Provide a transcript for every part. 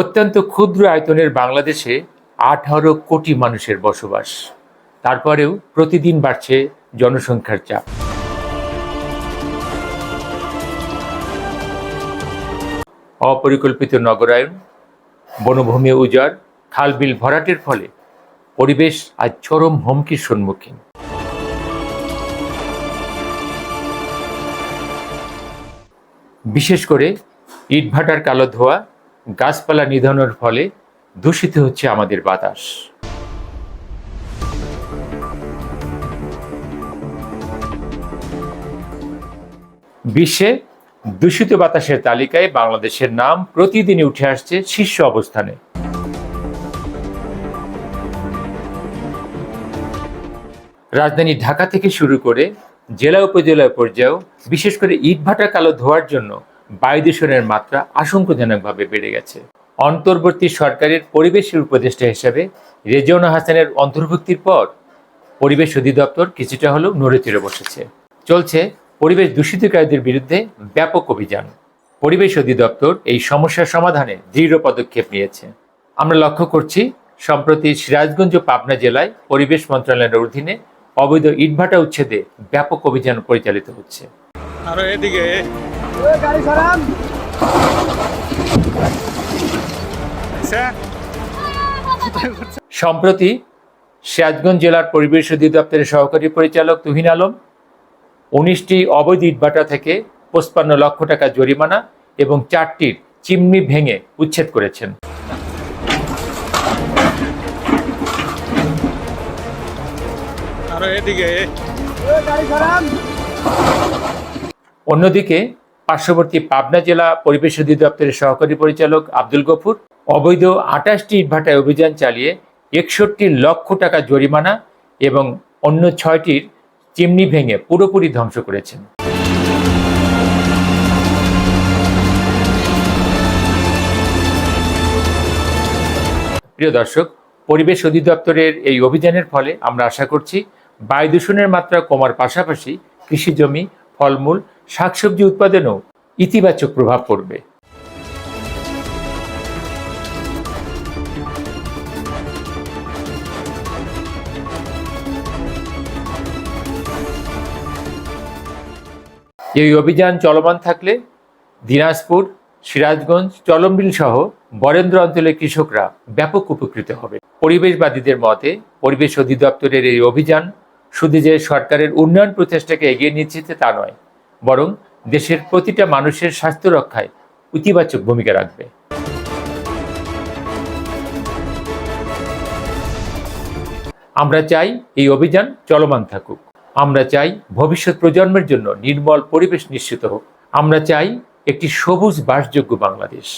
অত্যন্ত ক্ষুদ্র আয়তনের বাংলাদেশে আঠারো কোটি মানুষের বসবাস। তারপরেও প্রতিদিন বাড়ছে জনসংখ্যার চাপ। অপরিকল্পিত নগরায়ন বনভূমি উজাড়, খালবিল ভরাটের ফলে পরিবেশ আজ চরম হুমকির সম্মুখীন। বিশেষ করে ইটভাটার কালো ধোয়া গাছপালা নিধনের ফলে দূষিত হচ্ছে আমাদের বাতাস। বিশ্বে দূষিত বাতাসের তালিকায় বাংলাদেশের নাম প্রতিদিনই উঠে আসছে শীর্ষ অবস্থানে। রাজধানী ঢাকা থেকে শুরু করে জেলা উপজেলা পর্যায়েও বিশেষ করে ইটভাটা কালো ধোয়ার জন্য বায়ু দূষণের মাত্রা আশঙ্কাজনকভাবে বেড়ে গেছে। অন্তর্বর্তী সরকারের পরিবেশের উপদেষ্টা হিসেবে রেজিওনা হাসানের অন্তর্ভুক্তির পর পরিবেশ অধিদপ্তর কিছুটা হলেও নড়ে চড়ে বসেছে। চলছে পরিবেশ দূষিতকারীদের বিরুদ্ধে ব্যাপক অভিযান। পরিবেশ অধিদপ্তর এই সমস্যার সমাধানে দৃঢ় পদক্ষেপ নিয়েছে। আমরা লক্ষ্য করছি, সম্প্রতি সিরাজগঞ্জ ও পাবনা জেলায় পরিবেশ মন্ত্রণালয়ের অধীনে অবৈধ ইটভাটা উচ্ছেদে ব্যাপক অভিযান পরিচালিত হচ্ছে। এদিকে গাড়ি সরান। সম্প্রতি সিরাজগঞ্জ জেলার পরিবেশ অধিদপ্তরের সহকারী পরিচালক তুহিন আলম উনিশটি অবৈধ ইটভাটা থেকে পঁচপান্ন লক্ষ টাকা জরিমানা এবং চারটির চিমনি ভেঙে উচ্ছেদ করেছেন। আরও এদিকে। গাড়ি সরান। অন্যদিকে পার্শ্ববর্তী পাবনা জেলা পরিবেশ অধিদপ্তরের সহকারী পরিচালক আব্দুল গফুর, অবৈধ আটাশটি ইটভাটায় অভিযান চালিয়ে একষট্টি লক্ষ টাকা জরিমানা এবং অন্য ছয়টির চিমনি ভেঙে পুরোপুরি ধ্বংস করেছেন। প্রিয় দর্শক, পরিবেশ অধিদপ্তরের এই অভিযানের ফলে আমরা আশা করছি বায়ু দূষণের মাত্রা কমার পাশাপাশি কৃষিজমি ফলমূল শাকসবজি উৎপাদনেও ইতিবাচক প্রভাব পড়বে। এই অভিযান চলমান থাকলে দিনাজপুর, সিরাজগঞ্জ, চলমবিল সহ বরেন্দ্র অঞ্চলের কৃষকরা ব্যাপক উপকৃত হবে। পরিবেশবাদীদের মতে পরিবেশ অধিদপ্তরের এই অভিযান শুধু যে সরকারের উন্নয়ন প্রচেষ্টাকে এগিয়ে নিচ্ছে তা নয় বরং দেশের প্রতিটা মানুষের স্বাস্থ্য রক্ষায় ইতিবাচক ভূমিকা রাখবে। আমরা চাই এই অভিযান চলমান থাকুক। আমরা চাই ভবিষ্যৎ প্রজন্মের জন্য নির্মল পরিবেশ নিশ্চিত হোক। আমরা চাই একটি সবুজ বাসযোগ্য বাংলাদেশ।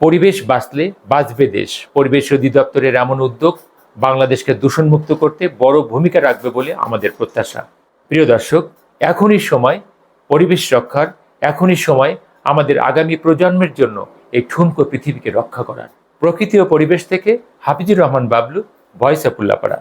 পরিবেশ বাঁচলে বাঁচবে দেশ। পরিবেশ অধিদপ্তরের এমন উদ্যোগ বাংলাদেশকে দূষণমুক্ত করতে বড় ভূমিকা রাখবে বলে আমাদের প্রত্যাশা। প্রিয় দর্শক, এখনই সময় পরিবেশ রক্ষার, এখনই সময় আমাদের আগামী প্রজন্মের জন্য এই ঠুনকো পৃথিবীকে রক্ষা করার। প্রকৃতি ও পরিবেশ থেকে হাফিজুর রহমান বাবলু, ভয়েস অফ উল্লাপাড়া।